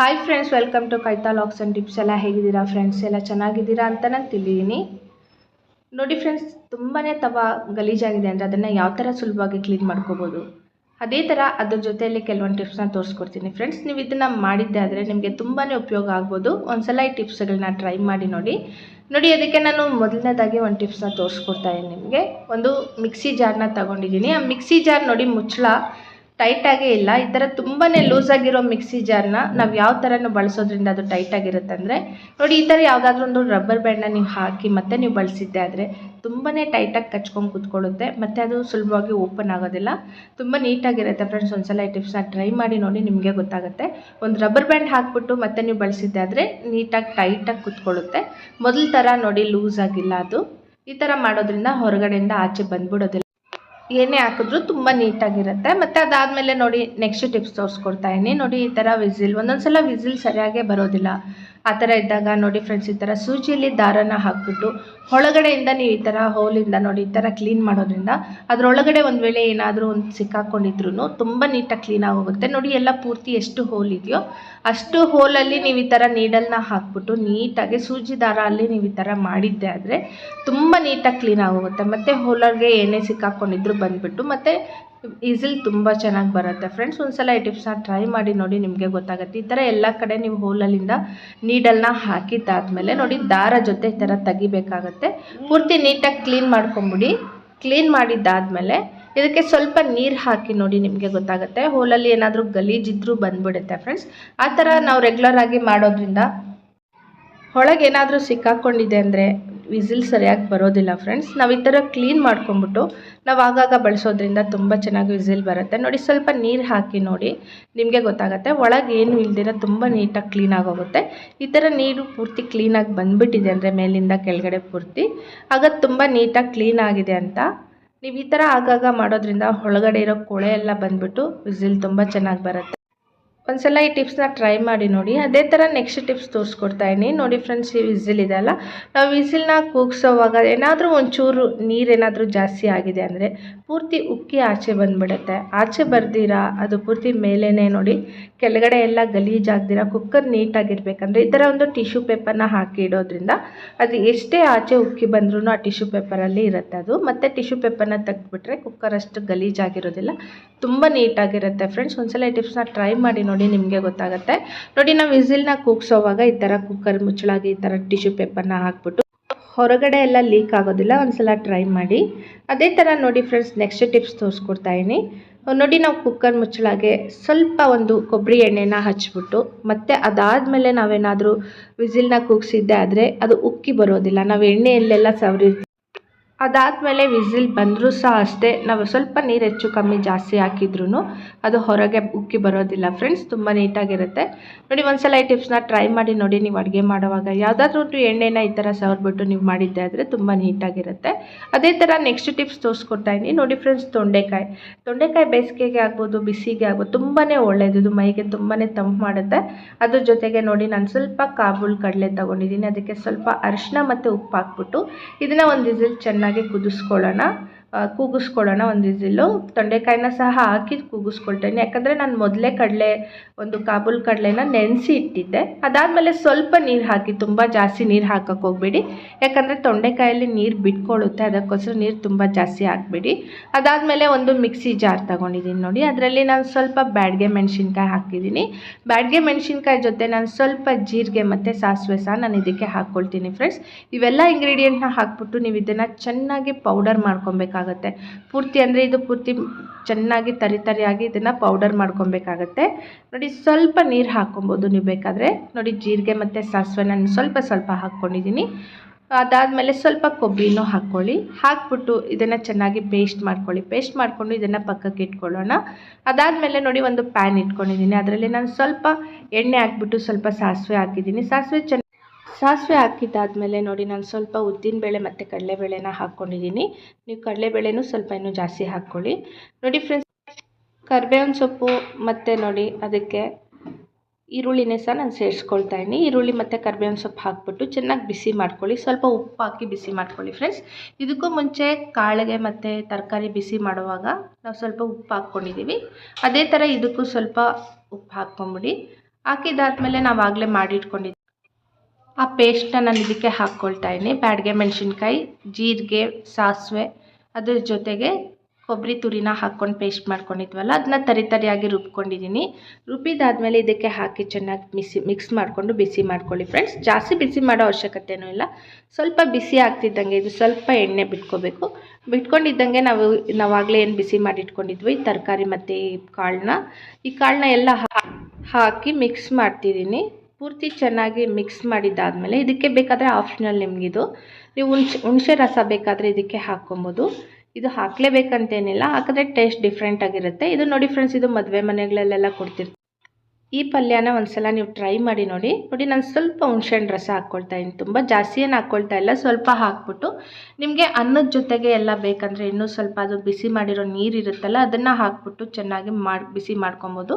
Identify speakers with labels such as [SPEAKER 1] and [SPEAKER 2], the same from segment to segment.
[SPEAKER 1] Hi friends welcome to ಕೈತಾ ಲಾಕ್ಸ್ and tips ಎಲ್ಲ ಹೇಗಿದ್ದೀರಾ ಫ್ರೆಂಡ್ಸ್ ಎಲ್ಲ ಚೆನ್ನಾಗಿದ್ದೀರಾ ಅಂತ ನಾನು ತಿಳಿದೀನಿ ನೋಡಿ ಫ್ರೆಂಡ್ಸ್ ತುಂಬಾ ತವ ಗಲೀಜಾಗಿದೆ ಅಂದರೆ ಅದನ್ನು ಯಾವ ಥರ ಸುಲಭವಾಗಿ ಕ್ಲೀನ್ ಮಾಡ್ಕೋಬೋದು? ಅದೇ ಥರ ಅದ್ರ ಜೊತೆಯಲ್ಲಿ ಕೆಲವೊಂದು ಟಿಪ್ಸ್ನ ತೋರಿಸ್ಕೊಡ್ತೀನಿ ಫ್ರೆಂಡ್ಸ್ ನೀವು ಇದನ್ನು ಮಾಡಿದ್ದೆ ಆದರೆ ನಿಮಗೆ ತುಂಬಾ ಉಪಯೋಗ ಆಗ್ಬೋದು. ಒಂದ್ಸಲ ಈ ಟಿಪ್ಸ್ಗಳನ್ನ ಟ್ರೈ ಮಾಡಿ ನೋಡಿ. ನೋಡಿ, ಅದಕ್ಕೆ ನಾನು ಮೊದಲನೇದಾಗಿ ಒಂದು ಟಿಪ್ಸ್ನ ತೋರಿಸ್ಕೊಡ್ತಾ ಇದ್ದೀನಿ ನಿಮಗೆ. ಒಂದು ಮಿಕ್ಸಿ ಜಾರ್ನ ತಗೊಂಡಿದ್ದೀನಿ. ಆ ಮಿಕ್ಸಿ ಜಾರ್ ನೋಡಿ ಮುಚ್ಚಳ. ಟೈಟಾಗೇ ಇಲ್ಲ. ಈ ಥರ ತುಂಬಾ ಲೂಸಾಗಿರೋ ಮಿಕ್ಸಿ ಜಾರ್ನ ನಾವು ಯಾವ ಥರನೂ ಬಳಸೋದ್ರಿಂದ ಅದು ಟೈಟಾಗಿರುತ್ತೆ ಅಂದರೆ, ನೋಡಿ ಈ ಥರ ಯಾವುದಾದ್ರೂ ಒಂದು ರಬ್ಬರ್ ಬ್ಯಾಂಡ್ನ ನೀವು ಹಾಕಿ ಮತ್ತೆ ನೀವು ಬಳಸಿದ್ದೆ ಆದರೆ ತುಂಬಾ ಟೈಟಾಗಿ ಕಚ್ಕೊಂಡು ಕೂತ್ಕೊಳ್ಳುತ್ತೆ. ಮತ್ತು ಅದು ಸುಲಭವಾಗಿ ಓಪನ್ ಆಗೋದಿಲ್ಲ. ತುಂಬ ನೀಟಾಗಿರುತ್ತೆ ಫ್ರೆಂಡ್ಸ್ ಒಂದ್ಸಲ ಈ ಟಿಪ್ಸ್ನ ಟ್ರೈ ಮಾಡಿ ನೋಡಿ ನಿಮಗೆ ಗೊತ್ತಾಗುತ್ತೆ. ಒಂದು ರಬ್ಬರ್ ಬ್ಯಾಂಡ್ ಹಾಕ್ಬಿಟ್ಟು ಮತ್ತೆ ನೀವು ಬಳಸಿದ್ದೆ ಆದರೆ ನೀಟಾಗಿ ಟೈಟಾಗಿ ಕೂತ್ಕೊಳ್ಳುತ್ತೆ. ಮೊದಲ ಥರ ನೋಡಿ ಲೂಸ್ ಆಗಿಲ್ಲ ಅದು. ಈ ಥರ ಮಾಡೋದ್ರಿಂದ ಹೊರಗಡೆಯಿಂದ ಆಚೆ ಬಂದ್ಬಿಡೋದಿಲ್ಲ. ಏನೇ ಹಾಕಿದ್ರು ತುಂಬ ನೀಟಾಗಿರುತ್ತೆ. ಮತ್ತು ಅದಾದಮೇಲೆ ನೋಡಿ ನೆಕ್ಸ್ಟ್ ಟಿಪ್ಸ್ ತೋರಿಸ್ಕೊಡ್ತಾ ಇದ್ದೀನಿ. ನೋಡಿ ಈ ಥರ ವಿಸಿಲ್ ಒಂದೊಂದು ಸಲ ವಿಸಿಲ್ ಸರಿಯಾಗೇ ಬರೋದಿಲ್ಲ. ಆ ಥರ ಇದ್ದಾಗ ನೋಡಿ ಫ್ರೆಂಡ್ಸ್ ಈ ಥರ ಸೂಜಿಯಲ್ಲಿ ದಾರನ ಹಾಕ್ಬಿಟ್ಟು ಒಳಗಡೆಯಿಂದ ನೀವು ಈ ಥರ ಹೋಲಿಂದ ನೋಡಿ, ಈ ಥರ ಕ್ಲೀನ್ ಮಾಡೋದ್ರಿಂದ ಅದರೊಳಗಡೆ ಒಂದು ವೇಳೆ ಏನಾದರೂ ಒಂದು ಸಿಕ್ಕಾಕೊಂಡಿದ್ರು ತುಂಬ ನೀಟಾಗಿ ಕ್ಲೀನ್ ಆಗೋಗುತ್ತೆ. ನೋಡಿ ಎಲ್ಲ ಪೂರ್ತಿ ಎಷ್ಟು ಹೋಲ್ ಇದೆಯೋ ಅಷ್ಟು ಹೋಲಲ್ಲಿ ನೀವು ಈ ಥರ ನೀಡಲ್ನ ಹಾಕ್ಬಿಟ್ಟು ನೀಟಾಗಿ ಸೂಜಿ ದಾರ ಅಲ್ಲಿ ನೀವು ಈ ಥರ ಮಾಡಿದ್ದೆ ಆದರೆ ತುಂಬ ನೀಟಾಗಿ ಕ್ಲೀನ್ ಆಗೋಗುತ್ತೆ. ಮತ್ತು ಹೋಲರ್ಗೆ ಏನೇ ಸಿಕ್ಕಾಕೊಂಡಿದ್ರು ಬಂದುಬಿಟ್ಟು ಮತ್ತು ಈಸಿಲ್ ತುಂಬ ಚೆನ್ನಾಗಿ ಬರುತ್ತೆ ಫ್ರೆಂಡ್ಸ್. ಒಂದ್ಸಲ ಈ ಟಿಪ್ಸ್ನ ಟ್ರೈ ಮಾಡಿ ನೋಡಿ ನಿಮಗೆ ಗೊತ್ತಾಗುತ್ತೆ. ಈ ಥರ ಎಲ್ಲ ಕಡೆ ನೀವು ಹೋಲಲ್ಲಿಂದ ನೀಡಲ್ನ ಹಾಕಿದ್ದಾದಮೇಲೆ ನೋಡಿ ದಾರ ಜೊತೆ ಈ ಥರ ತೆಗಿಬೇಕಾಗತ್ತೆ. ಪೂರ್ತಿ ನೀಟಾಗಿ ಕ್ಲೀನ್ ಮಾಡ್ಕೊಂಬಿಡಿ. ಕ್ಲೀನ್ ಮಾಡಿದ್ದಾದಮೇಲೆ ಇದಕ್ಕೆ ಸ್ವಲ್ಪ ನೀರು ಹಾಕಿ ನೋಡಿ ನಿಮಗೆ ಗೊತ್ತಾಗುತ್ತೆ. ಹೋಲಲ್ಲಿ ಏನಾದರೂ ಗಲೀಜಿದ್ರೂ ಬಂದ್ಬಿಡುತ್ತೆ ಫ್ರೆಂಡ್ಸ್. ಆ ಥರ ನಾವು ರೆಗ್ಯುಲರ್ ಆಗಿ ಮಾಡೋದ್ರಿಂದ ಒಳಗೆ ಏನಾದರೂ ಸಿಕ್ಕಾಕೊಂಡಿದೆ ಅಂದರೆ ವಿಸಿಲ್ ಸರಿಯಾಗಿ ಬರೋದಿಲ್ಲ ಫ್ರೆಂಡ್ಸ್ ನಾವು ಈ ಥರ ಕ್ಲೀನ್ ಮಾಡ್ಕೊಂಬಿಟ್ಟು ನಾವು ಆಗಾಗ ಬಳಸೋದ್ರಿಂದ ತುಂಬ ಚೆನ್ನಾಗಿ ವಿಸಿಲ್ ಬರುತ್ತೆ. ನೋಡಿ, ಸ್ವಲ್ಪ ನೀರು ಹಾಕಿ ನೋಡಿ, ನಿಮಗೆ ಗೊತ್ತಾಗುತ್ತೆ. ಒಳಗೆ ಏನು ಇಲ್ದಿರ ತುಂಬ ನೀಟಾಗಿ ಕ್ಲೀನ್ ಆಗೋಗುತ್ತೆ. ಈ ಥರ ನೀರು ಪೂರ್ತಿ ಕ್ಲೀನಾಗಿ ಬಂದುಬಿಟ್ಟಿದೆ ಅಂದರೆ ಮೇಲಿಂದ ಕೆಳಗಡೆ ಪೂರ್ತಿ. ಆಗ ತುಂಬ ನೀಟಾಗಿ ಕ್ಲೀನ್ ಆಗಿದೆ ಅಂತ. ನೀವು ಈ ಥರ ಆಗಾಗ ಮಾಡೋದ್ರಿಂದ ಒಳಗಡೆ ಇರೋ ಕೊಳೆ ಎಲ್ಲ ಬಂದುಬಿಟ್ಟು ವಿಸಿಲ್ ತುಂಬ ಚೆನ್ನಾಗಿ ಬರುತ್ತೆ. ಒಂದ್ಸಲ ಈ ಟಿಪ್ಸ್ನ ಟ್ರೈ ಮಾಡಿ ನೋಡಿ. ಅದೇ ಥರ ನೆಕ್ಸ್ಟ್ ಟಿಪ್ಸ್ ತೋರಿಸ್ಕೊಡ್ತಾ ಇದ್ದೀನಿ. ನೋಡಿ ಫ್ರೆಂಡ್ಸ್ ಈ ವಿಸಿಲ್ ಇದೆಯಲ್ಲ ನಾವು ವಿಸಿಲ್ನ ಕೂಗ್ಸೋವಾಗ ಏನಾದರೂ ಒಂಚೂರು ನೀರೇನಾದರೂ ಜಾಸ್ತಿ ಆಗಿದೆ ಅಂದರೆ ಪೂರ್ತಿ ಉಕ್ಕಿ ಆಚೆ ಬಂದುಬಿಡುತ್ತೆ. ಆಚೆ ಬರ್ದಿರಾ, ಅದು ಪೂರ್ತಿ ಮೇಲೇ ನೋಡಿ. ಕೆಳಗಡೆ ಎಲ್ಲ ಗಲೀಜಾಗ್ದಿರ ಕುಕ್ಕರ್ ನೀಟಾಗಿರ್ಬೇಕಂದ್ರೆ ಈ ಥರ ಒಂದು ಟಿಶ್ಯೂ ಪೇಪರ್ನ ಹಾಕಿ ಇಡೋದ್ರಿಂದ ಅದು ಎಷ್ಟೇ ಆಚೆ ಉಕ್ಕಿ ಬಂದ್ರೂ ಆ ಟಿಶ್ಯೂ ಪೇಪರಲ್ಲಿ ಇರುತ್ತೆ ಅದು. ಮತ್ತು ಟಿಶ್ಯೂ ಪೇಪರ್ನ ತೆಗೆದ್ಬಿಟ್ರೆ ಕುಕ್ಕರ್ ಅಷ್ಟು ಗಲೀಜಾಗಿರೋದಿಲ್ಲ ತುಂಬ ನೀಟಾಗಿರುತ್ತೆ ಫ್ರೆಂಡ್ಸ್ ಒಂದ್ಸಲ ಟಿಪ್ಸ್ನ ಟ್ರೈ ಮಾಡಿ ನೋಡಿ ನಿಮಗೆ ಗೊತ್ತಾಗುತ್ತೆ. ನೋಡಿ ನಾವು ವಿಸಿಲ್ನ ಕೂಗ್ಸೋವಾಗ ಈ ಥರ ಕುಕ್ಕರ್ ಮುಚ್ಚಳಾಗಿ ಈ ಥರ ಟಿಶ್ಯೂ ಪೇಪರ್ನ ಹಾಕ್ಬಿಟ್ಟು ಹೊರಗಡೆ ಎಲ್ಲ ಲೀಕ್ ಆಗೋದಿಲ್ಲ, ಒಂದ್ಸಲ ಟ್ರೈ ಮಾಡಿ. ಅದೇ ಥರ ನೋಡಿ ಫ್ರೆಂಡ್ಸ್ ನೆಕ್ಸ್ಟ್ ಟಿಪ್ಸ್ ತೋರಿಸ್ಕೊಡ್ತಾ ಇದ್ದೀನಿ. ನೋಡಿ ನಾವು ಕುಕ್ಕರ್ ಮುಚ್ಚಳಾಗೆ ಸ್ವಲ್ಪ ಒಂದು ಕೊಬ್ಬರಿ ಎಣ್ಣೆನ ಹಚ್ಚಿಬಿಟ್ಟು ಮತ್ತು ಅದಾದಮೇಲೆ ನಾವೇನಾದರೂ ವಿಸಿಲ್ನ ಕೂಗಿಸಿದ್ದೆ ಆದರೆ ಅದು ಉಕ್ಕಿ ಬರೋದಿಲ್ಲ. ನಾವು ಎಣ್ಣೆಯಲ್ಲೆಲ್ಲ ಸವರಿರ್ತೀವಿ. ಅದಾದಮೇಲೆ ವಿಸಿಲ್ ಬಂದರೂ ಸಹ ಅಷ್ಟೇ, ನಾವು ಸ್ವಲ್ಪ ನೀರು ಹೆಚ್ಚು ಕಮ್ಮಿ ಜಾಸ್ತಿ ಹಾಕಿದ್ರೂ ಅದು ಹೊರಗೆ ಉಕ್ಕಿ ಬರೋದಿಲ್ಲ ಫ್ರೆಂಡ್ಸ್ ತುಂಬ ನೀಟಾಗಿರುತ್ತೆ. ನೋಡಿ, ಒಂದ್ಸಲ ಈ ಟಿಪ್ಸ್ನ ಟ್ರೈ ಮಾಡಿ ನೋಡಿ, ನೀವು ಅಡುಗೆ ಮಾಡುವಾಗ ಯಾವುದಾದ್ರೂ ಒಂದು ಎಣ್ಣೆನ ಈ ಥರ ಸವರ್ಬಿಟ್ಟು ನೀವು ಮಾಡಿದ್ದೆ ಆದರೆ ತುಂಬ ನೀಟಾಗಿರುತ್ತೆ. ಅದೇ ಥರ ನೆಕ್ಸ್ಟ್ ಟಿಪ್ಸ್ ತೋರಿಸ್ಕೊಡ್ತಾ ಇದ್ದೀನಿ. ನೋಡಿ ಫ್ರೆಂಡ್ಸ್ ತೊಂಡೆಕಾಯಿ. ತೊಂಡೆಕಾಯಿ ಬೇಸಿಗೆಗೆ ಆಗ್ಬೋದು, ಬಿಸಿಗೆ ಆಗ್ಬೋದು ತುಂಬಾ ಒಳ್ಳೆಯದು ಇದು ಮೈಗೆ ತುಂಬಾ ತಂಪು ಮಾಡುತ್ತೆ. ಅದ್ರ ಜೊತೆಗೆ ನೋಡಿ, ನಾನು ಸ್ವಲ್ಪ ಕಾಬೂಲ್ ಕಡಲೆ ತೊಗೊಂಡಿದ್ದೀನಿ. ಅದಕ್ಕೆ ಸ್ವಲ್ಪ ಅರಿಶಿನ ಮತ್ತು ಉಪ್ಪು ಹಾಕ್ಬಿಟ್ಟು ಇದನ್ನು ಒಂದು ವಿಸಿಲ್ ಚೆನ್ನಾಗಿ ಕುದಿಸ್ಕೊಳ್ಳೋಣ. ಕೂಗಿಸ್ಕೊಳ್ಳೋಣ ಒಂದು ವಿಸಿಲ್ಲು ತೊಂಡೆಕಾಯಿನ ಸಹ ಹಾಕಿ ಕೂಗಿಸ್ಕೊಳ್ತೇನೆ. ಯಾಕಂದರೆ ನಾನು ಮೊದಲೇ ಕಡಲೆ, ಒಂದು ಕಾಬೂಲ್ ಕಡಲೆನ ನೆನೆಸಿ ಇಟ್ಟಿದ್ದೆ. ಅದಾದಮೇಲೆ ಸ್ವಲ್ಪ ನೀರು ಹಾಕಿ, ತುಂಬ ಜಾಸ್ತಿ ನೀರು ಹಾಕೋಕ್ಕೆ ಹೋಗಬೇಡಿ. ಯಾಕಂದರೆ ತೊಂಡೆಕಾಯಲ್ಲಿ ನೀರು ಬಿಟ್ಕೊಳ್ಳುತ್ತೆ, ಅದಕ್ಕೋಸ್ಕರ ನೀರು ತುಂಬ ಜಾಸ್ತಿ ಹಾಕಬೇಡಿ. ಅದಾದಮೇಲೆ ಒಂದು ಮಿಕ್ಸಿ ಜಾರ್ ತೊಗೊಂಡಿದ್ದೀನಿ ನೋಡಿ. ಅದರಲ್ಲಿ ನಾನು ಸ್ವಲ್ಪ ಬ್ಯಾಡ್ಗೆ ಮೆಣಸಿನ್ಕಾಯಿ ಹಾಕಿದ್ದೀನಿ. ಬ್ಯಾಡ್ಗೆ ಮೆಣಸಿನ್ಕಾಯಿ ಜೊತೆ ನಾನು ಸ್ವಲ್ಪ ಜೀರಿಗೆ ಮತ್ತು ಸಾಸಿವೆ ಸಹ ನಾನು ಇದಕ್ಕೆ ಹಾಕ್ಕೊಳ್ತೀನಿ ಫ್ರೆಂಡ್ಸ್ ಇವೆಲ್ಲ ಇಂಗ್ರೀಡಿಯೆಂಟ್ನ ಹಾಕ್ಬಿಟ್ಟು ನೀವು ಇದನ್ನು ಚೆನ್ನಾಗಿ ಪೌಡರ್ ಮಾಡ್ಕೊಬೇಕಾಗತ್ತೆ. ಪೂರ್ತಿ ಅಂದರೆ ಇದು ಪೂರ್ತಿ ಚೆನ್ನಾಗಿ ತರಿ ತರಿಯಾಗಿ ಇದನ್ನು ಪೌಡರ್ ಮಾಡ್ಕೊಬೇಕಾಗತ್ತೆ. ನೋಡಿ, ಸ್ವಲ್ಪ ನೀರು ಹಾಕ್ಕೊಬೋದು ನೀವು ಬೇಕಾದರೆ. ನೋಡಿ, ಜೀರಿಗೆ ಮತ್ತು ಸಾಸಿವೆ ನಾನು ಸ್ವಲ್ಪ ಸ್ವಲ್ಪ ಹಾಕ್ಕೊಂಡಿದ್ದೀನಿ ಅದಾದಮೇಲೆ ಸ್ವಲ್ಪ ಕೊಬ್ಬರಿನೂ ಹಾಕ್ಕೊಳ್ಳಿ. ಹಾಕ್ಬಿಟ್ಟು ಇದನ್ನು ಚೆನ್ನಾಗಿ ಪೇಸ್ಟ್ ಮಾಡ್ಕೊಳ್ಳಿ. ಪೇಸ್ಟ್ ಮಾಡಿಕೊಂಡು ಇದನ್ನು ಪಕ್ಕಕ್ಕೆ ಇಟ್ಕೊಳ್ಳೋಣ. ಅದಾದಮೇಲೆ ನೋಡಿ, ಒಂದು ಪ್ಯಾನ್ ಇಟ್ಕೊಂಡಿದ್ದೀನಿ ಅದರಲ್ಲಿ ನಾನು ಸ್ವಲ್ಪ ಎಣ್ಣೆ ಹಾಕ್ಬಿಟ್ಟು ಸ್ವಲ್ಪ ಸಾಸಿವೆ ಹಾಕಿದ್ದೀನಿ ಸಾಸಿವೆ ಚೆನ್ನ ಸಾಸಿವೆ ಹಾಕಿದ್ದಾದಮೇಲೆ ನೋಡಿ, ನಾನು ಸ್ವಲ್ಪ ಉದ್ದಿನಬೇಳೆ ಮತ್ತು ಕಡಲೆಬೇಳೆನ ಹಾಕ್ಕೊಂಡಿದ್ದೀನಿ ನೀವು ಕಡಲೆಬೇಳೆನೂ ಸ್ವಲ್ಪ ಇನ್ನೂ ಜಾಸ್ತಿ ಹಾಕ್ಕೊಳ್ಳಿ. ನೋಡಿ ಫ್ರೆಂಡ್ಸ್ ಕರ್ಬೇವಿನ ಸೊಪ್ಪು ಮತ್ತು ನೋಡಿ ಅದಕ್ಕೆ ಈರುಳ್ಳಿನೇ ಸಹ ನಾನು ಸೇರಿಸ್ಕೊಳ್ತಾ ಇದ್ದೀನಿ. ಈರುಳ್ಳಿ ಮತ್ತು ಕರ್ಬೇವಿನ ಸೊಪ್ಪು ಹಾಕ್ಬಿಟ್ಟು ಚೆನ್ನಾಗಿ ಬಿಸಿ ಮಾಡ್ಕೊಳ್ಳಿ. ಸ್ವಲ್ಪ ಉಪ್ಪು ಹಾಕಿ ಬಿಸಿ ಮಾಡ್ಕೊಳ್ಳಿ ಫ್ರೆಂಡ್ಸ್ ಇದಕ್ಕೂ ಮುಂಚೆ ಕಾಳಿಗೆ ಮತ್ತು ತರಕಾರಿ ಬಿಸಿ ಮಾಡುವಾಗ ನಾವು ಸ್ವಲ್ಪ ಉಪ್ಪು ಹಾಕ್ಕೊಂಡಿದ್ದೀವಿ ಅದೇ ಥರ ಇದಕ್ಕೂ ಸ್ವಲ್ಪ ಉಪ್ಪು ಹಾಕ್ಕೊಂಬಿಡಿ. ಹಾಕಿದಾದ್ಮೇಲೆ ನಾವು ಆಗಲೇ ಮಾಡಿಟ್ಕೊಂಡಿದ್ದು ಆ ಪೇಸ್ಟನ್ನ ನಾನು ಇದಕ್ಕೆ ಹಾಕ್ಕೊಳ್ತಾ ಇದ್ದೀನಿ ಬ್ಯಾಡಗೆ ಮೆಣಸಿನ್ಕಾಯಿ, ಜೀರಿಗೆ, ಸಾಸಿವೆ, ಅದ್ರ ಜೊತೆಗೆ ಕೊಬ್ಬರಿ ತುರಿನ ಹಾಕ್ಕೊಂಡು ಪೇಸ್ಟ್ ಮಾಡ್ಕೊಂಡಿದ್ವಲ್ಲ ಅದನ್ನ ತರಿ ತರಿಯಾಗಿ ರುಬ್ಕೊಂಡಿದ್ದೀನಿ ರುಬ್ಬಿದಾದ್ಮೇಲೆ ಇದಕ್ಕೆ ಹಾಕಿ ಚೆನ್ನಾಗಿ ಮಿಸಿ ಮಿಕ್ಸ್ ಮಾಡಿಕೊಂಡು ಬಿಸಿ ಮಾಡ್ಕೊಳ್ಳಿ ಫ್ರೆಂಡ್ಸ್ ಜಾಸ್ತಿ ಬಿಸಿ ಮಾಡೋ ಅವಶ್ಯಕತೆಯೂ ಇಲ್ಲ. ಸ್ವಲ್ಪ ಬಿಸಿ ಆಗ್ತಿದ್ದಂಗೆ ಇದು ಸ್ವಲ್ಪ ಎಣ್ಣೆ ಬಿಟ್ಕೋಬೇಕು. ಬಿಟ್ಕೊಂಡಿದ್ದಂಗೆ ನಾವು, ನಾವಾಗಲೇ ಏನು ಬಿಸಿ ಮಾಡಿಟ್ಕೊಂಡಿದ್ವಿ ತರಕಾರಿ ಮತ್ತು ಈ ಕಾಳನ್ನ ಈ ಕಾಳನ್ನ ಎಲ್ಲ ಹಾಕಿ ಮಿಕ್ಸ್ ಮಾಡ್ತಿದ್ದೀನಿ ಪೂರ್ತಿ ಚೆನ್ನಾಗಿ ಮಿಕ್ಸ್ ಮಾಡಿದ್ದಾದಮೇಲೆ ಇದಕ್ಕೆ ಬೇಕಾದರೆ ಆಪ್ಷನಲ್ ನಿಮಗಿದು. ನೀವು ಹುಣ್ಸೆ, ಹುಣಸೆ ರಸ ಬೇಕಾದರೆ ಇದಕ್ಕೆ ಹಾಕ್ಕೊಬೋದು. ಇದು ಹಾಕಲೇಬೇಕಂತೇನಿಲ್ಲ, ಹಾಕಿದ್ರೆ ಟೇಸ್ಟ್ ಡಿಫ್ರೆಂಟಾಗಿರುತ್ತೆ ಇದು ನೋಡಿ ಫ್ರೆಂಡ್ಸ್ ಇದು ಮದುವೆ ಮನೆಗಳಲ್ಲೆಲ್ಲ ಕೊಡ್ತಿರ್ತೀವಿ. ಈ ಪಲ್ಯನ ಒಂದ್ಸಲ ನೀವು ಟ್ರೈ ಮಾಡಿ ನೋಡಿ. ನೋಡಿ, ನಾನು ಸ್ವಲ್ಪ ಹುಣ್ಸೆಹಣ್ಣು ರಸ ಹಾಕ್ಕೊಳ್ತಾ ಇದ್ದೀನಿ. ತುಂಬ ಜಾಸ್ತಿ ಏನು ಹಾಕ್ಕೊಳ್ತಾ ಇಲ್ಲ. ಸ್ವಲ್ಪ ಹಾಕ್ಬಿಟ್ಟು ನಿಮಗೆ ಅನ್ನದ ಜೊತೆಗೆ ಎಲ್ಲ ಬೇಕಂದರೆ ಇನ್ನೂ ಸ್ವಲ್ಪ ಅದು ಬಿಸಿ ಮಾಡಿರೋ ನೀರು ಇರುತ್ತಲ್ಲ, ಅದನ್ನು ಹಾಕ್ಬಿಟ್ಟು ಚೆನ್ನಾಗಿ ಮಾಡಿ, ಬಿಸಿ ಮಾಡ್ಕೊಬೋದು.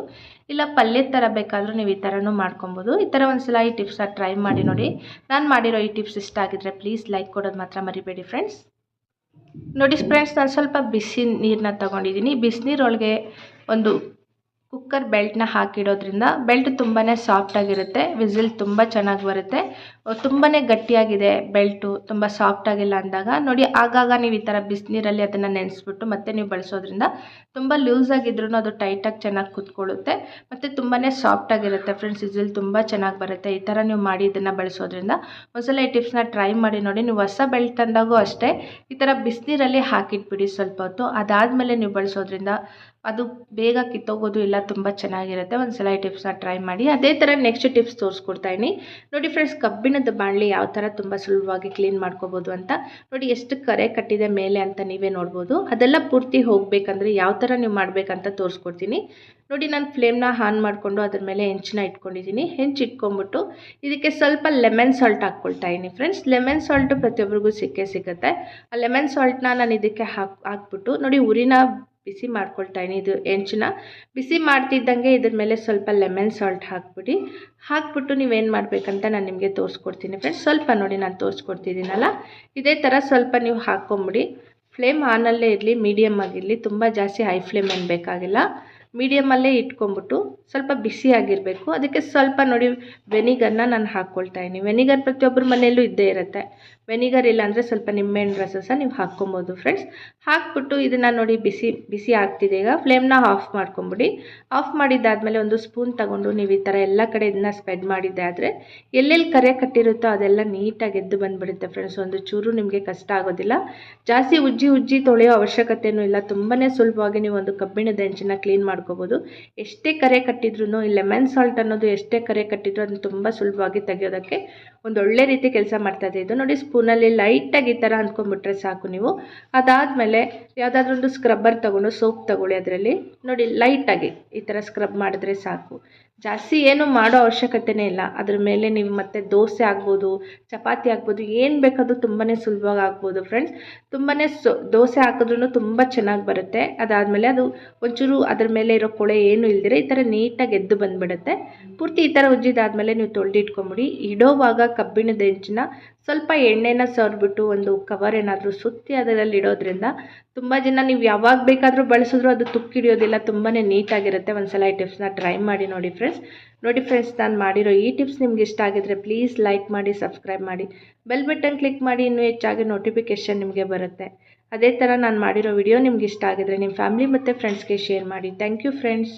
[SPEAKER 1] ಇಲ್ಲ ಪಲ್ಯದ ಥರ ಬೇಕಾದರೂ ನೀವು ಈ ಥರನೂ ಮಾಡ್ಕೊಬೋದು. ಈ ಥರ ಒಂದ್ಸಲ ಈ ಟಿಪ್ಸ ಟ್ರೈ ಮಾಡಿ ನೋಡಿ. ನಾನು ಮಾಡಿರೋ ಈ ಟಿಪ್ಸ್ ಇಷ್ಟ ಆಗಿದ್ರೆ ಪ್ಲೀಸ್ ಲೈಕ್ ಕೊಡೋದು ಮಾತ್ರ ಮರಿಬೇಡಿ ಫ್ರೆಂಡ್ಸ್ ನೋಡಿ ಫ್ರೆಂಡ್ಸ್ ನಾನು ಸ್ವಲ್ಪ ಬಿಸಿ ನೀರನ್ನ ತೊಗೊಂಡಿದ್ದೀನಿ. ಬಿಸಿನೀರೊಳಗೆ ಒಂದು ಕುಕ್ಕರ್ ಬೆಲ್ಟ್ನ ಹಾಕಿಡೋದ್ರಿಂದ ಬೆಲ್ಟ್ ತುಂಬಾ ಸಾಫ್ಟಾಗಿರುತ್ತೆ ವಿಸಿಲ್ ತುಂಬ ಚೆನ್ನಾಗಿ ಬರುತ್ತೆ. ತುಂಬಾ ಗಟ್ಟಿಯಾಗಿದೆ ಬೆಲ್ಟು, ತುಂಬ ಸಾಫ್ಟಾಗಿಲ್ಲ ಅಂದಾಗ. ನೋಡಿ, ಆಗಾಗ ನೀವು ಈ ಥರ ಬಿಸಿನೀರಲ್ಲಿ ಅದನ್ನು ನೆನೆಸ್ಬಿಟ್ಟು ಮತ್ತೆ ನೀವು ಬಳಸೋದ್ರಿಂದ ತುಂಬ ಲೂಸಾಗಿದ್ರೂ ಅದು ಟೈಟಾಗಿ ಚೆನ್ನಾಗಿ ಕುತ್ಕೊಳ್ಳುತ್ತೆ ಮತ್ತು ತುಂಬಾ ಸಾಫ್ಟಾಗಿರುತ್ತೆ ಫ್ರೆಂಡ್ಸ್, ವಿಸಿಲ್ ತುಂಬ ಚೆನ್ನಾಗಿ ಬರುತ್ತೆ. ಈ ಥರ ನೀವು ಮಾಡಿ ಇದನ್ನು ಬಳಸೋದ್ರಿಂದ ಒಂದ್ಸಲ ಈ ಟಿಪ್ಸ್ನ ಟ್ರೈ ಮಾಡಿ ನೋಡಿ. ನೀವು ಹೊಸ ಬೆಲ್ಟ್ ತಂದಾಗೂ ಅಷ್ಟೇ ಈ ಥರ ಬಿಸಿನೀರಲ್ಲಿ ಹಾಕಿಟ್ಬಿಡಿ ಸ್ವಲ್ಪ ಹೊತ್ತು. ಅದಾದಮೇಲೆ ನೀವು ಬಳಸೋದ್ರಿಂದ ಅದು ಬೇಗ ಕಿತ್ತೋಗೋದು ಎಲ್ಲ ತುಂಬ ಚೆನ್ನಾಗಿರುತ್ತೆ. ಒಂದು ಸಲ ಈ ಟಿಪ್ಸ್ನ ಟ್ರೈ ಮಾಡಿ. ಅದೇ ಥರ ನೆಕ್ಸ್ಟ್ ಟಿಪ್ಸ್ ತೋರಿಸ್ಕೊಡ್ತಾಯಿನಿ ನೋಡಿ ಫ್ರೆಂಡ್ಸ್ ಕಬ್ಬಿಣದ ಬಾಣಲಿ ಯಾವ ಥರ ತುಂಬ ಸುಲಭವಾಗಿ ಕ್ಲೀನ್ ಮಾಡ್ಕೋಬೋದು ಅಂತ. ನೋಡಿ ಎಷ್ಟು ಕರೆ ಕಟ್ಟಿದೆ ಮೇಲೆ ಅಂತ ನೀವೇ ನೋಡ್ಬೋದು. ಅದೆಲ್ಲ ಪೂರ್ತಿ ಹೋಗಬೇಕಂದ್ರೆ ಯಾವ ಥರ ನೀವು ಮಾಡಬೇಕಂತ ತೋರಿಸ್ಕೊಡ್ತೀನಿ. ನೋಡಿ ನಾನು ಫ್ಲೇಮ್ನ ಆನ್ ಮಾಡಿಕೊಂಡು ಅದ್ರ ಮೇಲೆ ಹೆಂಚನ್ನ ಇಟ್ಕೊಂಡಿದ್ದೀನಿ ಹೆಂಚು ಇಟ್ಕೊಂಡ್ಬಿಟ್ಟು ಇದಕ್ಕೆ ಸ್ವಲ್ಪ ಲೆಮನ್ ಸಾಲ್ಟ್ ಹಾಕ್ಕೊಳ್ತಾ ಫ್ರೆಂಡ್ಸ್ ಲೆಮನ್ ಸಾಲ್ಟು ಪ್ರತಿಯೊಬ್ಬರಿಗೂ ಸಿಕ್ಕೇ ಸಿಗುತ್ತೆ. ಆ ಲೆಮನ್ ಸಾಲ್ಟ್ನ ನಾನು ಇದಕ್ಕೆ ಹಾಕಿ, ಹಾಕ್ಬಿಟ್ಟು ನೋಡಿ ಉರಿನ ಬಿಸಿ ಮಾಡ್ಕೊಳ್ತಾ ಇದ್ದೀನಿ ಇದು ಹೆಂಚನ್ನ ಬಿಸಿ ಮಾಡ್ತಿದ್ದಂಗೆ ಇದ್ರ ಮೇಲೆ ಸ್ವಲ್ಪ ಲೆಮನ್ ಸಾಲ್ಟ್ ಹಾಕ್ಬಿಡಿ. ಹಾಕ್ಬಿಟ್ಟು ನೀವೇನು ಮಾಡಬೇಕಂತ ನಾನು ನಿಮಗೆ ತೋರಿಸ್ಕೊಡ್ತೀನಿ ಫ್ರೆಂಡ್ಸ್ ಸ್ವಲ್ಪ ನೋಡಿ ನಾನು ತೋರಿಸ್ಕೊಡ್ತಿದ್ದೀನಲ್ಲ? ಇದೇ ಥರ ಸ್ವಲ್ಪ ನೀವು ಹಾಕ್ಕೊಂಬಿಡಿ. ಫ್ಲೇಮ್ ಆನಲ್ಲೇ ಇರಲಿ ಮೀಡಿಯಮ್ ಆಗಿರಲಿ. ತುಂಬ ಜಾಸ್ತಿ ಹೈ ಫ್ಲೇಮ್ ಏನು ಬೇಕಾಗಿಲ್ಲ. ಮೀಡಿಯಮಲ್ಲೇ ಇಟ್ಕೊಂಬಿಟ್ಟು ಸ್ವಲ್ಪ ಬಿಸಿಯಾಗಿರಬೇಕು ಅದಕ್ಕೆ ಸ್ವಲ್ಪ ನೋಡಿ ವೆನಿಗರ್ನ ನಾನು ಹಾಕ್ಕೊಳ್ತಾ ಇದ್ದೀನಿ ವೆನಿಗರ್ ಪ್ರತಿಯೊಬ್ಬರ ಮನೆಯಲ್ಲೂ ಇದ್ದೇ ಇರುತ್ತೆ. ವೆನಿಗರ್ ಇಲ್ಲಾಂದರೆ ಸ್ವಲ್ಪ ನಿಂಬೆಹಣ್ಣು ರಸ ಸಹ ನೀವು ಹಾಕ್ಕೊಬೋದು ಫ್ರೆಂಡ್ಸ್ ಹಾಕ್ಬಿಟ್ಟು ಇದನ್ನು ನೋಡಿ ಬಿಸಿ ಬಿಸಿ ಆಗ್ತಿದೆ ಈಗ. ಫ್ಲೇಮ್ನ ಆಫ್ ಮಾಡ್ಕೊಂಬಿಡಿ. ಆಫ್ ಮಾಡಿದ್ದಾದಮೇಲೆ ಒಂದು ಸ್ಪೂನ್ ತಗೊಂಡು ನೀವು ಈ ಥರ ಎಲ್ಲ ಕಡೆ ಇದನ್ನ ಸ್ಪ್ರೆಡ್ ಮಾಡಿದ್ದೆ ಆದರೆ ಎಲ್ಲೆಲ್ಲಿ ಕರೆ ಕಟ್ಟಿರುತ್ತೋ ಅದೆಲ್ಲ ನೀಟಾಗಿ ಎದ್ದು ಬಂದುಬಿಡುತ್ತೆ ಫ್ರೆಂಡ್ಸ್ ಒಂದು ಚೂರು ನಿಮಗೆ ಕಷ್ಟ ಆಗೋದಿಲ್ಲ. ಜಾಸ್ತಿ ಉಜ್ಜಿ ಉಜ್ಜಿ ತೊಳೆಯೋ ಅವಶ್ಯಕತೆಯೂ ಇಲ್ಲ. ತುಂಬಾ ಸುಲಭವಾಗಿ ನೀವು ಒಂದು ಕಬ್ಬಿಣದ ಹೆಂಚನ್ನ ಕ್ಲೀನ್ ಮಾಡ್ಕೋಬೋದು. ಎಷ್ಟೇ ಕರೆ ಕಟ್ಟಿದ್ರು ಈ ಲೆಮನ್ ಸಾಲ್ಟ್ ಅನ್ನೋದು ಎಷ್ಟೇ ಕರೆ ಕಟ್ಟಿದ್ರು ಅದನ್ನು ತುಂಬ ಸುಲಭವಾಗಿ ತೆಗೆಯೋದಕ್ಕೆ ಒಂದು ಒಳ್ಳೆ ರೀತಿ ಕೆಲಸ ಮಾಡ್ತಾಯಿದೆ ಇದು ನೋಡಿ ಸ್ಪೂನಲ್ಲಿ ಲೈಟಾಗಿ ಈ ಥರ ಅಂದ್ಕೊಂಡ್ಬಿಟ್ರೆ ಸಾಕು ನೀವು. ಅದಾದಮೇಲೆ ಯಾವುದಾದ್ರೂ ಒಂದು ಸ್ಕ್ರಬ್ಬರ್ ತೊಗೊಂಡು ಸೋಪ್ ತೊಗೊಳ್ಳಿ ಅದರಲ್ಲಿ. ನೋಡಿ ಲೈಟಾಗಿ ಈ ಥರ ಸ್ಕ್ರಬ್ ಮಾಡಿದ್ರೆ ಸಾಕು. ಜಾಸ್ತಿ ಏನು ಮಾಡೋ ಅವಶ್ಯಕತೆನೇ ಇಲ್ಲ. ಅದ್ರ ಮೇಲೆ ನೀವು ಮತ್ತೆ ದೋಸೆ ಆಗ್ಬೋದು, ಚಪಾತಿ ಆಗ್ಬೋದು, ಏನು ಬೇಕಾದರೂ ತುಂಬಾ ಸುಲಭವಾಗಿ ಆಗ್ಬೋದು ಫ್ರೆಂಡ್ಸ್ ತುಂಬಾ ಸೊ, ದೋಸೆ ಹಾಕಿದ್ರೂ ತುಂಬ ಚೆನ್ನಾಗಿ ಬರುತ್ತೆ. ಅದಾದಮೇಲೆ ಅದು ಒಂಚೂರು ಅದ್ರ ಮೇಲೆ ಇರೋ ಕೊಳೆ ಏನು ಇಲ್ದಿರ ಈ ಥರ ನೀಟಾಗಿ ಎದ್ದು ಬಂದುಬಿಡುತ್ತೆ. ಪೂರ್ತಿ ಈ ಥರ ಉಜ್ಜಿದಾದ್ಮೇಲೆ ನೀವು ತೊಳೆದಿಟ್ಕೊಂಬಿಡಿ. ಇಡೋವಾಗ ಕಬ್ಬಿಣದ ಹೆಂಚನ್ನ ಸ್ವಲ್ಪ ಎಣ್ಣೆನ ಸವರ್ಬಿಟ್ಟು ಒಂದು ಕವರ್ ಏನಾದರೂ ಸುತ್ತಿ ಅದರಲ್ಲಿ ಇಡೋದ್ರಿಂದ ತುಂಬ ಜನ ನೀವು ಯಾವಾಗ ಬೇಕಾದರೂ ಬಳಸಿದ್ರು ಅದು ತುಕ್ಕಿಡಿಯೋದಿಲ್ಲ ತುಂಬಾ ನೀಟಾಗಿರುತ್ತೆ ಒಂದು ಸಲ ಈ ಟಿಪ್ಸ್ನ ಟ್ರೈ ಮಾಡಿ ನೋಡಿ ಫ್ರೆಂಡ್ಸ್ ನೋಡಿ ಫ್ರೆಂಡ್ಸ್ ನಾನು ಮಾಡಿರೋ ಈ ಟಿಪ್ಸ್ ನಿಮ್ಗೆ ಇಷ್ಟ ಆಗಿದ್ರೆ ಪ್ಲೀಸ್ ಲೈಕ್ ಮಾಡಿ ಸಬ್ಸ್ಕ್ರೈಬ್ ಮಾಡಿ. ಬೆಲ್ ಬಟನ್ ಕ್ಲಿಕ್ ಮಾಡಿ, ಇನ್ನೂ ಹೆಚ್ಚಾಗಿ ನೋಟಿಫಿಕೇಷನ್ ನಿಮಗೆ ಬರುತ್ತೆ. ಅದೇ ಥರ ನಾನು ಮಾಡಿರೋ ವಿಡಿಯೋ ನಿಮ್ಗೆ ಇಷ್ಟ ಆಗಿದ್ರೆ ನಿಮ್ಮ ಫ್ಯಾಮಿಲಿ ಮತ್ತು ಫ್ರೆಂಡ್ಸ್ಗೆ ಶೇರ್ ಮಾಡಿ. Thank you friends